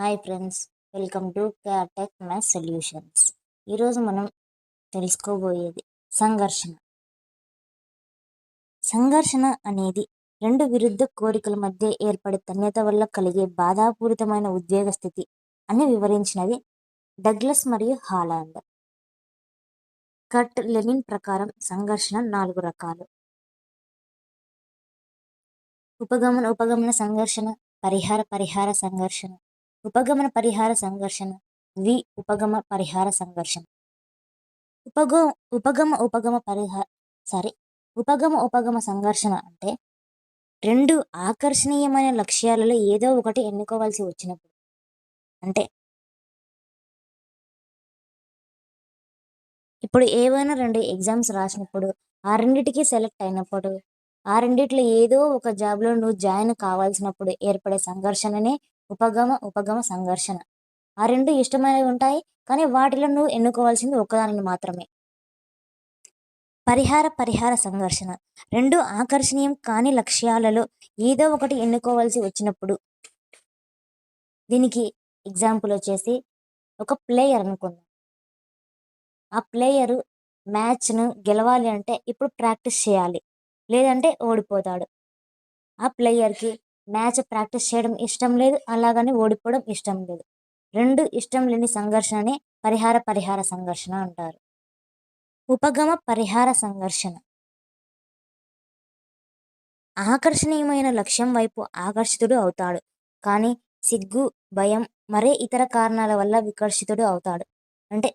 Hi friends welcome to Catech math solutions ఈరోజు మనం తెలుసుకోబోయేది సంఘర్షణ. సంఘర్షణ అనేది రెండు విరుద్ధ కోరికల మధ్య ఏర్పడే తన్యత వల్ల కలిగే బాధాపూరితమైన ఉద్వేగ స్థితి అని వివరించినది డగ్లస్ మరియు హాలాండ్ కట్ లెనిన్ ప్రకారం సంఘర్షణ నాలుగు రకాలు. ఉపగమన ఉపగమన సంఘర్షణ పరిహార పరిహార సంఘర్షణ ఉపగమన పరిహార సంఘర్షణ. వి ఉపగమ పరిహార సంఘర్షణ. ఉపగో ఉపగమ ఉపగమ పరిహార సారీ ఉపగమ ఉపగమ సంఘర్షణ అంటే రెండు ఆకర్షణీయమైన లక్ష్యాలలో ఏదో ఒకటి ఎన్నుకోవాల్సి వచ్చినప్పుడు. అంటే ఇప్పుడు ఏవైనా రెండు ఎగ్జామ్స్ రాసినప్పుడు ఆ రెండింటికి సెలెక్ట్ అయినప్పుడు ఆ రెండిట్లో ఏదో ఒక జాబ్లో నువ్వు జాయిన్ కావాల్సినప్పుడు ఏర్పడే సంఘర్షణనే ఉపగమ ఉపగమ సంఘర్షణ. ఆ రెండు ఇష్టమైనవి ఉంటాయి కానీ వాటిలో నువ్వు ఎన్నుకోవాల్సింది ఒకదానిని మాత్రమే. పరిహార పరిహార సంఘర్షణ. రెండు ఆకర్షణీయం కాని లక్ష్యాలలో ఏదో ఒకటి ఎన్నుకోవాల్సి వచ్చినప్పుడు దీనికి ఎగ్జాంపుల్ వచ్చేసి ఒక ప్లేయర్ అనుకుందాం. ఆ ప్లేయరు మ్యాచ్ను గెలవాలి అంటే ఇప్పుడు ప్రాక్టీస్ చేయాలి. లేదంటే ఓడిపోతాడు. ఆ ప్లేయర్కి మ్యాచ్ ప్రాక్టీస్ చేయడం ఇష్టం లేదు అలాగని ఓడిపోవడం ఇష్టం లేదు. రెండు ఇష్టం లేని సంఘర్షణని పరిహార పరిహార సంఘర్షణ అంటారు. ఉపగమ పరిహార సంఘర్షణ. ఆకర్షణీయమైన లక్ష్యం వైపు ఆకర్షితుడు అవుతాడు కానీ సిగ్గు భయం మరే ఇతర కారణాల వల్ల వికర్షితుడు అవుతాడు. అంటే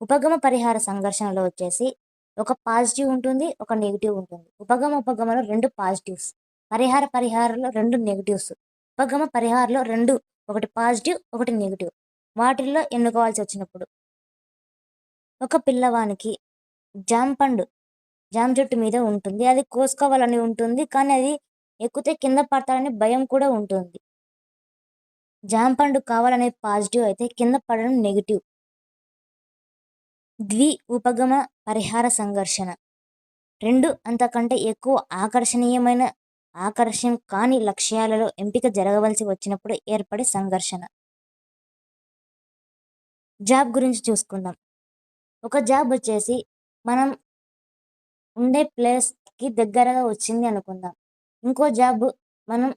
ఉపగమ పరిహార సంఘర్షణలో వచ్చేసి ఒక పాజిటివ్ ఉంటుంది ఒక నెగిటివ్ ఉంటుంది. ఉపగమ ఉపగమలో రెండు పాజిటివ్స్. పరిహార పరిహారంలో రెండు నెగిటివ్స్ ఉపగమ పరిహారంలో రెండు ఒకటి పాజిటివ్ ఒకటి నెగిటివ్. వాటిల్లో ఎన్నుకోవాల్సి వచ్చినప్పుడు ఒక పిల్లవానికి జామ పండు జామ చెట్టు మీద ఉంటుంది. అది కోసుకోవాలని ఉంటుంది కానీ అది ఎక్కితే కింద పడతాడని భయం కూడా ఉంటుంది. జామ పండు కావాలనే పాజిటివ్ అయితే కింద పడడం నెగిటివ్. ద్వి ఉపగమ పరిహార సంఘర్షణ. రెండు అంతకంటే ఎక్కువ ఆకర్షణీయమైన ఆకర్షణ కాని లక్ష్యాలలో ఎంపిక జరగవలసి వచ్చినప్పుడు ఏర్పడే సంఘర్షణ. జాబ్ గురించి చూసుకుందాం. ఒక జాబ్ వచ్చేసి మనం ఉండే ప్లేస్కి దగ్గరగా వచ్చింది అనుకుందాం. ఇంకో జాబ్ మనం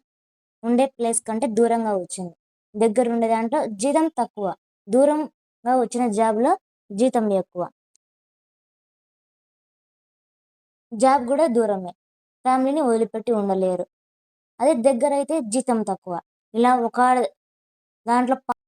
ఉండే ప్లేస్ కంటే దూరంగా వచ్చింది. దగ్గర ఉండే దాంట్లో జీతం తక్కువ దూరంగా వచ్చిన జాబ్లో జీతం ఎక్కువ. జాబ్ కూడా దూరమే. ఫ్యామిలీని వదిలిపెట్టి ఉండలేరు. అదే దగ్గర అయితే జీతం తక్కువ. ఇలా ఒక దాంట్లో